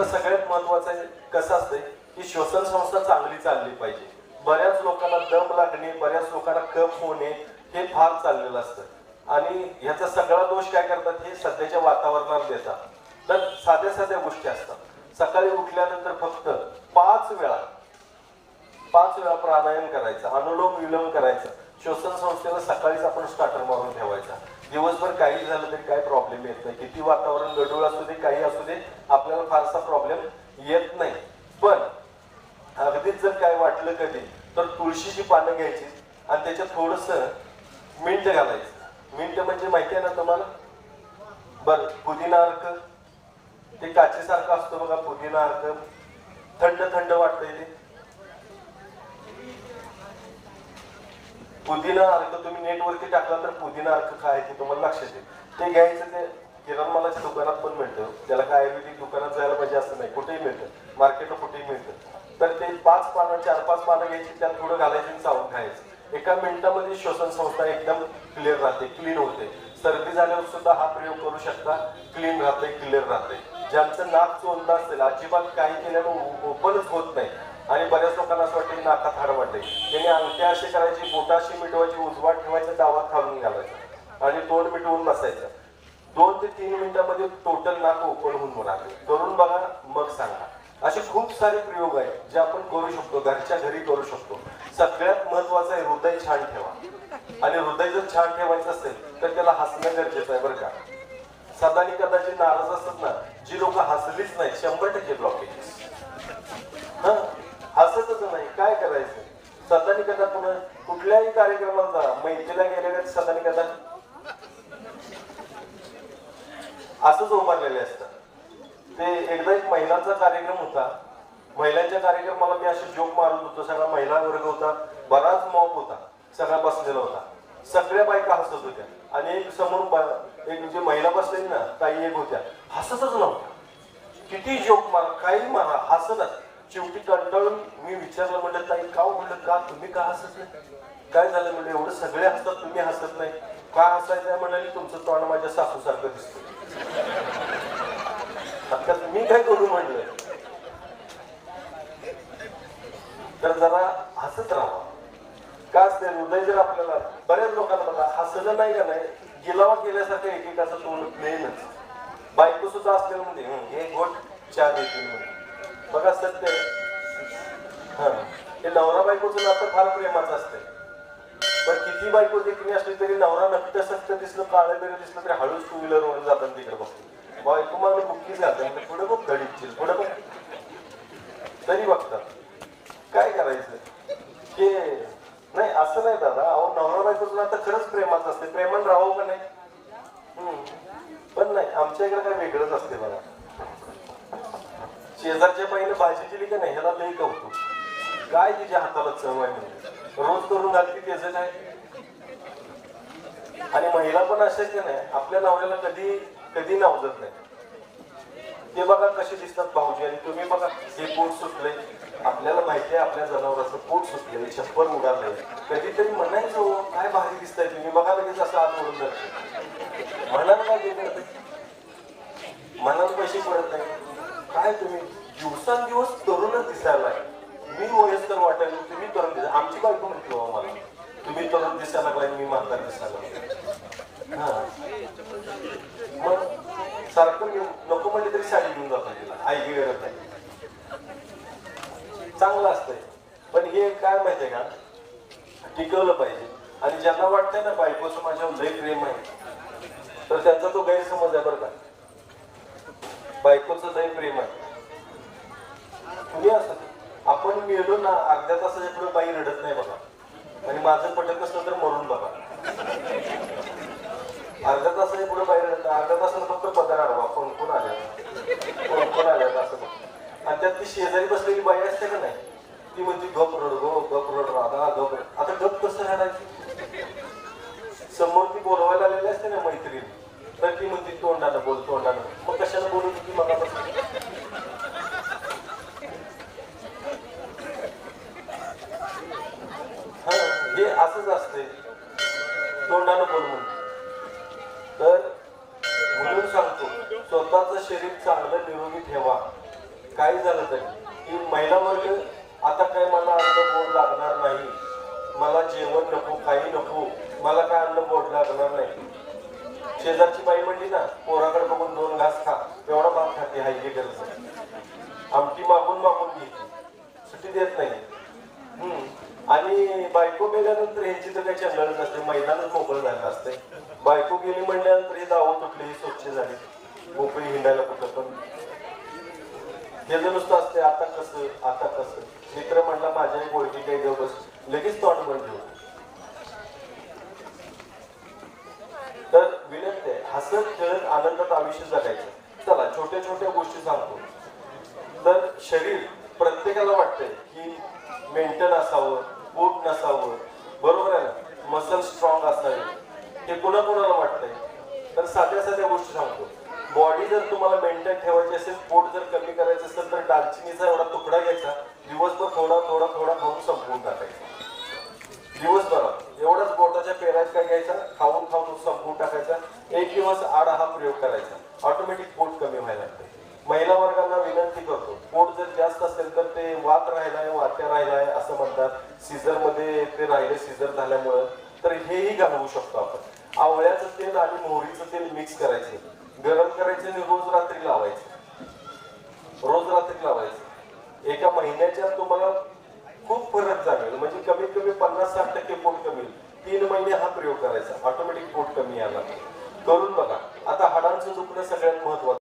आता सगळ्यात महत्वाचं कसं असतंय की श्वसन संस्था चांगली चालली पाहिजे. बऱ्याच लोकांना दम लागणे बऱ्याच लोकांना कफ होणे हे फार चाललेलं असतं. आणि ह्याचा सगळा दोष काय करतात हे सध्याच्या वातावरणात देतात. तर साध्या साध्या गोष्टी असतात. सकाळी उठल्यानंतर फक्त पाच वेळा पाच वेळा प्राणायाम करायचा अनुलोम विलोम करायचा. श्वसन संस्थेला सकाळीच आपण स्टार्टर मारून ठेवायचा. दिवसभर काही झालं तरी काय प्रॉब्लेम येत नाही. किती वातावरण गडूळ असू दे काही असू दे आपल्याला फारसा प्रॉब्लेम येत नाही. पण अगदीच जर काय वाटलं कधी तर तुळशीची पानं घ्यायची आणि त्याच्यात थोडस मिंट घालायचं. मिंट म्हणजे माहिती आहे ना तुम्हाला? बर पुदिना अर्क. ते काचेसारखं असतो बघा पुदिना अर्क. थंड थंड वाटतंय ते. पुदिना अर्क तुम्ही नेटवरती टाकला तर पुदिना अर्क काय ते तुम्हाला लक्षात येईल. ते घ्यायचं ते किराणमालाच्या दुकानात पण मिळतं. त्याला काय आयुर्वेदिक दुकानात जायला पाहिजे असं नाही कुठेही मिळतं. मार्केटला कुठेही मिळतं. तर ते पाच पानं चार पाच पानं घ्यायची त्यात थोडं घालायचं आणि चावून खायचं. एका मिनिटामध्ये श्वसन संस्था एकदम क्लिअर राहते क्लीन होते. सर्दी झाल्यावर सुद्धा हा प्रयोग करू शकता. क्लीन राहते क्लिअर राहते. ज्यांचं नाक चोंदा असेल अजिबात काही केल्यानं ओपनच होत नाही. आणि बऱ्याच लोकांना असं वाटतं की नाकात हाड वाटते त्यांनी अंगठ्या अशी करायची बोटाशी मिटवायची उजवाट ठेवायचा डावा खालून घालायचा. आणि तोंड मिटवून बसायचं. दोन ते तीन मिनिटांमध्ये टोटल नाक ओपन होऊन राहते करून बघा मग सांगा. असे खूप सारे प्रयोग आहेत जे आपण करू शकतो घरच्या घरी करू शकतो. सगळ्यात महत्वाचं आहे हृदय छान ठेवा. आणि हृदय जर छान ठेवायचं असेल तर त्याला हसणं गरजेचं आहे बरं का. सदानी कदाचित नाराज असतात ना जी लोक हसलीच नाही शंभर टक्के ब्लॉकेज हा? हसतच नाही. काय करायचं? सदानी कथा पुन्हा कुठल्याही कार्यक्रमाला जा. मैत्रीला गेलेल्या सदानी कथा. असंच उभारलेले असतात. ते एकदा एक महिलांचा कार्यक्रम होता. महिलांच्या कार्यक्रमाला मी असे जोक मारत होतो. सगळा महिला वर्ग होता. बराच मॉप होता. सगळा बसलेला होता. सगळ्या बायका हसत होत्या. आणि एक समोर बा- एक जे महिला बसलेली ना ताई एक होत्या. हसतच नव्हत्या. किती जोक मारा काही मारा हसतच. शेवटी कंटाळून मी विचारलं म्हणलं ताई का हो? म्हणलं का तुम्ही का हसत नाही? काय झालं? म्हणलं एवढं सगळे हसतात तुम्ही हसत नाही. का हसायचं म्हणाली तुमचं तोंड माझ्या सासूसारखं दिसतं आता मी काय करू? म्हणलं. तर जरा हसत राहा. का असते? हृदय जर आपल्याला बऱ्याच लोकांना बघा हसलं नाही का नाही गिलावा केल्यासारखं एकेकाचं तोंड प्लेनच बायको सुद्धा असलेलं म्हणजे हे गोट चार देतील बघा सत्य हा. हे नवरा बायकोचं नातं फार प्रेमाचं असते पण किती बायको देखील असली तरी नवरा नक्की सत्य दिसलं काळं बेरं दिसलं तरी हळूच टू व्हीलर वरून जातात तिकडे बघतो बायको मला बुक्कीच घालतात पुढे बघ धडीची पुढे बघ. तरी बघतात. काय करायचं? हे नाही असं नाही दादा. अहो नवरा बायकोचं नातं खरंच प्रेमाचं असते प्रेमान राहावं का नाही? पण नाही आमच्या इकडे काय वेगळंच असते बघा. शेजारच्या बाईने भाजी दिली का नाही ह्याला लई कौतुक. काय तिच्या हाताला चव आहे म्हणजे रोज करून घालती त्याच काय? आणि महिला पण अशा की नाही आपल्या नवऱ्याला कधी कधी नावजत नाही. ते बघा कसे दिसतात भाऊजी. आणि तुम्ही बघा हे पोट सुटले आपल्याला माहिती आहे आपल्या जनावराचं पोट सुटले छप्पर उडालंय. कधीतरी म्हणायचं हो काय भारी दिसताय तुम्ही. बघा लगेच असं आत म्हणून जाते. म्हणाल काय वेगळं मनाला पैसे पडत नाही. काय तुम्ही दिवसांदिवस तरुणच दिसायला मी वयस्कर वाटायला तुम्ही तरुण दिसा आमची बायको म्हटली बाबा मला तुम्ही तरुण दिसायला लागलाय मी म्हातार दिसायला हा. मग सारखं घेऊन नको म्हणले तरी साडी घेऊन जातो तिला. आई गरज नाही चांगलं असतंय. पण हे काय माहितीये का? टिकवलं पाहिजे. आणि ज्यांना वाटतंय ना बायकोचं माझ्यावर लय प्रेम आहे तर त्यांचा तो गैरसमज आहे बरं का. बायकोचं लय प्रेम आहे. तुम्ही असं आपण मेलो ना अर्ध्या तासाच्या पुढे बाई रडत नाही बघा. आणि माझं पटत नसलं तर मरून बघा. अर्ध्या तासाच्या पुढे बाई रडत नाही. अर्ध्या तासाला फक्त पदर आडवा. कोण कोण आल्या? कोण कोण आल्या असं आणि त्यात ती शेजारी बसलेली बाई असते का नाही? ती म्हणते गप रड गो गप रड राधा गप आता गप कसं राहणार समोर ती बोलवायला आलेली असते ना मैत्रीण तर ती म्हणते तोंडानं बोल तोंडानं. मग कशाला बोल हो, हे असंच असते तोंडानं बोल तर म्हणून सांगतो स्वतःच शरीर चांगलं निरोगी ठेवा. काही झालं तरी. की महिला वर्ग आता काय मला अन्न बोट लागणार नाही. मला जेवण नको काही नको. मला काय अन्न बोट लागणार नाही. शेजारची बाई म्हणली ना पोराकडे बघून दोन घास खा तेवढा भात खाते हाय गरज आमटी मागून मागून घेते सुट्टी देत नाही. हम्म. आणि बायको गेल्यानंतर ह्याची तर काही चंगळ नसते मैदानच मोकळं झालं असते. बायको गेली म्हणल्यानंतर हे दावत तुटले ही स्वच्छ झाली. मोकळी हिंडायला कुठं पण. हे जर नुसतं असते आता कसं आता कसं? मित्र म्हणला माझ्या गोळकी काही जाऊ बस. लगेच तोंड बंद ठेवू तर विनंती आहे हसत खेळत आनंदात आयुष्य जगायचं. चला छोट्या छोट्या गोष्टी सांगतो. तर शरीर प्रत्येकाला वाटतंय की मेंटेन असावं पोट नसावं. बरोबर आहे ना? मसल स्ट्रॉंग असावी. हे कुणाकुणाला वाटतंय? तर साध्या साध्या गोष्टी सांगतो. बॉडी जर तुम्हाला मेंटेन ठेवायची असेल पोट जर कमी करायचं असेल तर दालचिनीचा एवढा तुकडा घ्यायचा. दिवसभर थोडा थोडा थोडा खाऊन संपवून टाकायचा. दिवसभर. एवढाच काय घ्यायचा? खाऊन खाऊन तो संपवून टाकायचा एक दिवस आड हा प्रयोग करायचा. ऑटोमॅटिक पोट कमी व्हायला लागते. महिला वर्गांना विनंती करतो पोट जर जास्त असेल तर ते वात राहिलाय वात्या राहिलाय असं म्हणतात. सीझरमध्ये ते राहिले सीझर झाल्यामुळं. तर हेही घालवू शकतो आपण. आवळ्याचं तेल आणि मोहरीचं तेल मिक्स करायचे. गरम करायचे आणि रोज रात्री लावायचे. रोज रात्री लावायचे. एका महिन्याच्या तुम्हाला खूप फरक जाणवेल. म्हणजे कमीत कमी पन्नास साठ टक्के पोट कमी होईल. तीन महिने हा प्रयोग करायचा. ऑटोमॅटिक पोट कमी यायला करून बघा. आता हाडांचं दुखणं सगळ्यात महत्वाचं.